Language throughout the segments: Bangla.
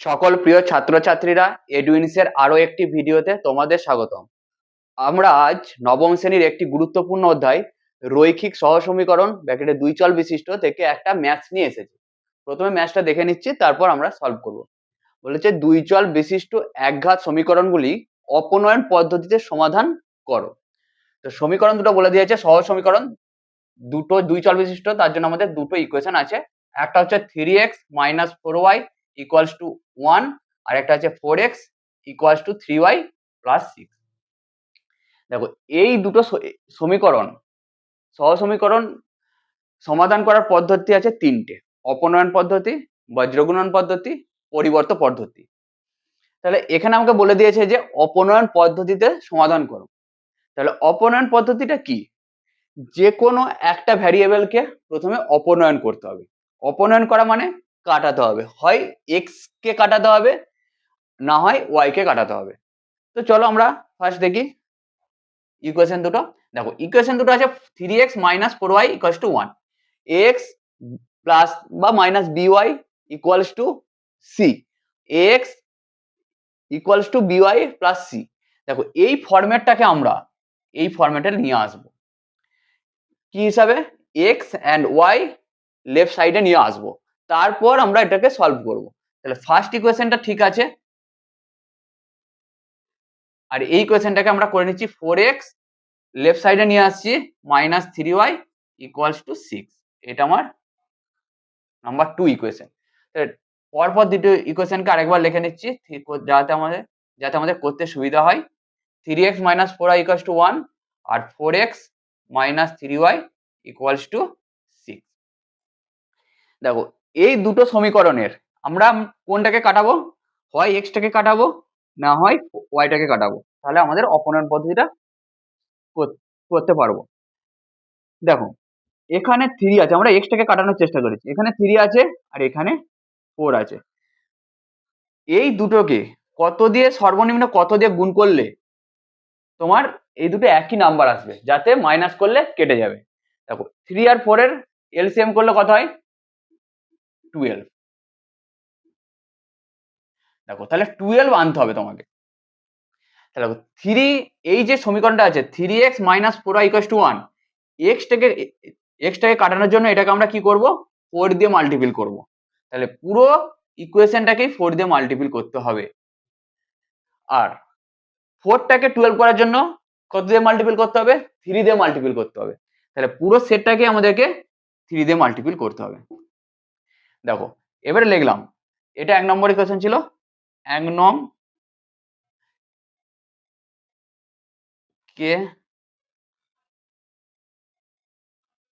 সকল প্রিয় ছাত্রছাত্রীরা এডুইন্সের আরও একটি ভিডিওতে তোমাদের স্বাগতম। আমরা আজ নবম শ্রেণির একটি গুরুত্বপূর্ণ অধ্যায়, রৈখিক সহসমীকরণ ব্যাকেটে দুই চল বিশিষ্ট, থেকে একটা ম্যাথস নিয়ে এসেছি। প্রথমে ম্যাথসটা দেখে নিচ্ছি, তারপর আমরা সলভ করব। বলেছে দুই চল বিশিষ্ট একঘাত সমীকরণগুলি অপনয়ন পদ্ধতিতে সমাধান করো। তো সমীকরণ দুটো বলে দিয়েছে সহজ সমীকরণ দুটো, দুই চল বিশিষ্ট, তার জন্য আমাদের দুটো ইকুয়েশন আছে। একটা হচ্ছে three x minus four y equals to one আর একটা আছে four x equals to three y plus six দেখো, এই দুটো সমীকরণ সহ সমীকরণ সমাধান করার পদ্ধতি আছে তিনটে। অপনয়ন পদ্ধতি, বজ্রগুণন পদ্ধতি, পরিবর্ত পদ্ধতি। তাহলে এখানে আমাকে বলে দিয়েছে যে অপনয়ন পদ্ধতিতে সমাধান করো। তাহলে অপনয়ন পদ্ধতিটা কি? যে কোনো একটা ভ্যারিয়েবলকে প্রথমে অপনয়ন করতে হবে। অপনয়ন করা মানে কাটাতে হবে। হয় এক্স কে কাটাতে হবে, না হয় ওয়াই কে কাটাতে হবে। তো চলো আমরা ফার্স্ট দেখি ইকুয়েশন দুটো। দেখো ইকুয়েশন দুটো আছে three x minus four y equals to one x plus বা minus b y equals to c x equals to b y plus c দেখো, এই ফরম্যাটটাকে আমরা, এই ফরম্যাটে নিয়ে আসব। কি হিসাবে? এক্স অ্যান্ড ওয়াই লেফট সাইডে নিয়ে আসব। তারপর আমরা এটাকে সলভ করব। তাহলে ফার্স্ট ইকুয়েশনটা ঠিক আছে। আর এই ইকুয়েশনটাকে আমরা করে নিচ্ছি ফোর এক্স লেফট সাইডে নিয়ে আসছি minus three y equals to six এটা আমার নাম্বার টু ইকুয়েশন পরপর দুটো ইকুয়েশনকে আরেকবার লিখে নিচ্ছি। যাতে আমাদের যাতে আমাদের করতে সুবিধা হয়। Three x minus four y equals to one R four x minus three y equals to six দেখো এই দুটো সমীকরণের, আমরা কোনটাকে কাটাবো? হয় এক্সটাকে কাটাবো, না হয় ওয়াইটাকে কাটাবো। তাহলে আমাদের অপনয়ন পদ্ধতিটা করতে পারব। দেখো, এখানে থ্রি আছে, আমরা এক্সটাকে কাটানোর চেষ্টা করেছি। এখানে থ্রি আছে আর এখানে ফোর আছে। এই দুটোকে কত দিয়ে, সর্বনিম্ন কত দিয়ে গুণ করলে তোমার এই দুটো একই নাম্বার আসবে, যাতে মাইনাস করলে কেটে যাবে। দেখো থ্রি আর ফোর এর এলসিএম করলে কত হয়? টুয়েলভ দেখো, তাহলে টুয়েলভ আনতে হবে তোমাকে। তাহলে থ্রি এই যে সমীকরণটা আছে three x minus four equals to one এক্সটাকে এক্সটাকে কাটানোর জন্য এটাকে আমরা কি করব? ফোর দিয়ে মাল্টিপিল করব। তাহলে পুরো ইকুয়েশনটাকেই ফোর দিয়ে মাল্টিপিল করতে হবে। আর ফোরটাকে টুয়েলভ করার জন্য কত দিয়ে মাল্টিপিল করতে হবে? থ্রি দিয়ে মাল্টিপিল করতে হবে। তাহলে পুরো সেটটাকে আমাদেরকে থ্রি দিয়ে মাল্টিপিল করতে হবে। দেখো, এবারে লিখলাম, এটা এক নম্বর ইকুয়েশন ছিল, এক নং কে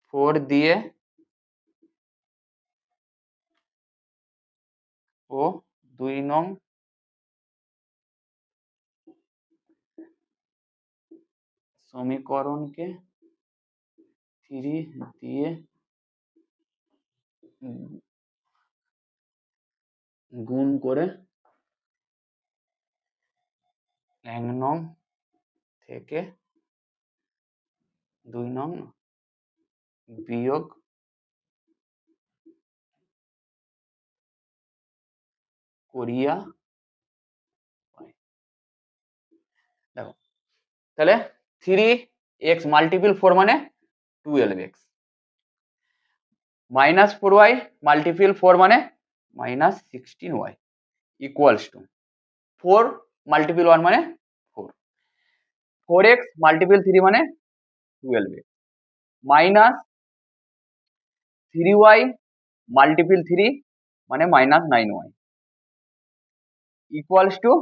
ফোর দিয়ে ও দুই নং সমীকরণকে থ্রি দিয়ে গুণ করে এক নং থেকে দুই নং বিয়োগ করিয়া দেখো, তাহলে থ্রি এক্স মাল্টিপিল ফোর মানে twelve x minus four y multiple four মানে minus sixteen y equals to four multiple one মানে four four x multiple three মানে twelve x minus three y multiple three মানে minus nine y equals to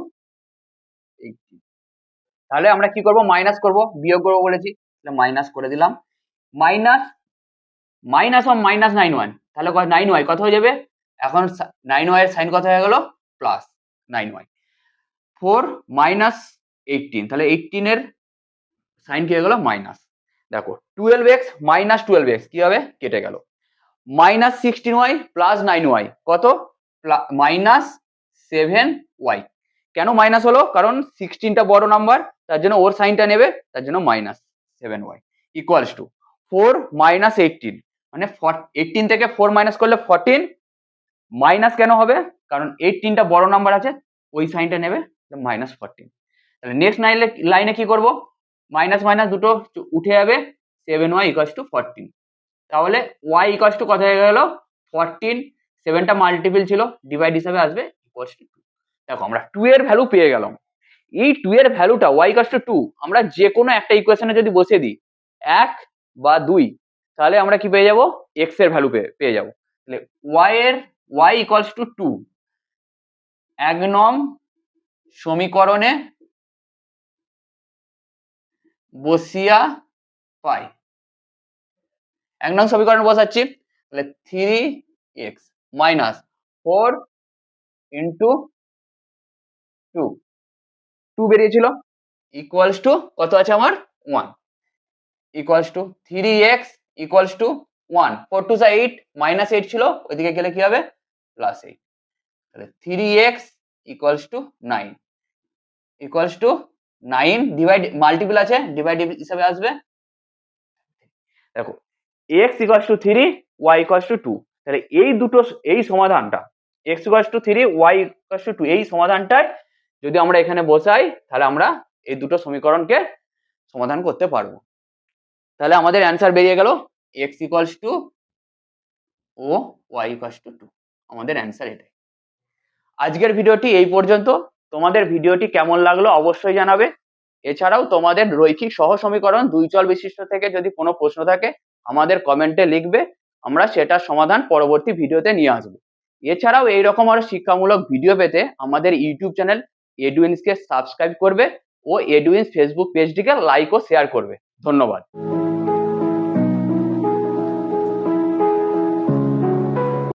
eighty তাহলে আমরা কি করব? মাইনাস করব, বিয়োগ করব বলেছি। মাইনাস করে দিলাম। Minus minus of minus nine one তাহলে নাইন ওয়াই কত হয়ে যাবে? এখন নাইন ওয়াই এর সাইন কত হয়ে গেল? Plus nine y four minus eighteen তাহলে এইটিনের সাইন কি হয়ে গেল? মাইনাস দেখো twelve x minus twelve x কি হবে? কেটে গেল। Minus sixteen y plus nine y কত? মাইনাস সেভেন ওয়াই কেন মাইনাস হলো? কারণ সিক্সটিনটা বড় নাম্বার তার জন্য ওর সাইনটা নেবে, তার জন্য minus seven y equals to four minus eighteen মানে এইটিন থেকে ফোর মাইনাস করলে ফোরটিন মাইনাস কেন হবে? কারণ এইটিনটা বড় নাম্বার আছে, ওই সাইনটা নেবে মাইনাস ফোরটিন তাহলে নেক্সট লাইনে লাইনে কি করব? মাইনাস মাইনাস দুটো উঠে যাবে seven y equals to fourteen তাহলে ওয়াই ইকাস টু কত হয়ে গেল? ফোরটিন সেভেনটা মাল্টিপল ছিল ডিভাইড হিসাবে আসবে ইকুয়াস টু টু দেখো, আমরা টু এর ভ্যালু পেয়ে গেলাম। এই টু এর ভ্যালুটা ওয়াই ইকাস টু টু আমরা যে কোনো একটা ইকুয়েশনে যদি বসিয়ে দিই, এক বা দুই, তাহলে আমরা কি পেয়ে যাব? এক্সের ভ্যালু পেয়ে পেয়ে যাব। তাহলে ওয়াই এর ওয়াই ইকুয়ালস টু টু এক নং সমীকরণে বসিয়া পাই। এক নং সমীকরণ বসাচ্ছি, তাহলে three x minus four into two two বেরিয়েছিল ইকুয়ালস টু কত আছে আমার? One equals to three x equals to one four two সা এইট মাইনাস এইট ছিল, ওইদিকে গেলে কি হবে? প্লাস এইট তাহলে three x equals to nine equals to nine divide multiple আছে ডিভাইড হিসাবে আসবে। দেখো x equals to three y equals to two তাহলে এই দুটো, এই সমাধানটা x equals to three y equals to two এই সমাধানটায় যদি আমরা এখানে বসাই, তাহলে আমরা এই দুটো সমীকরণকে সমাধান করতে পারব। তাহলে আমাদের অ্যান্সার বেরিয়ে গেল এক্স ইকুয়ালস টু ও ওয়াই ইকুয়ালস টু টু আমাদের অ্যান্সার এটাই। আজকের ভিডিওটি এই পর্যন্ত। তোমাদের ভিডিওটি কেমন লাগল অবশ্যই জানাবে। এছাড়াও তোমাদের রৈখিক সহ সমীকরণ দুই চল বিশিষ্ট থেকে যদি কোনো প্রশ্ন থাকে, আমাদের কমেন্টে লিখবে। আমরা সেটার সমাধান পরবর্তী ভিডিওতে নিয়ে আসব। এছাড়াও এইরকম আরও শিক্ষামূলক ভিডিও পেতে আমাদের ইউটিউব চ্যানেল এডুইন্সকে সাবস্ক্রাইব করবে ও এডুইন্স ফেসবুক পেজটিকে লাইক ও শেয়ার করবে। ধন্যবাদ।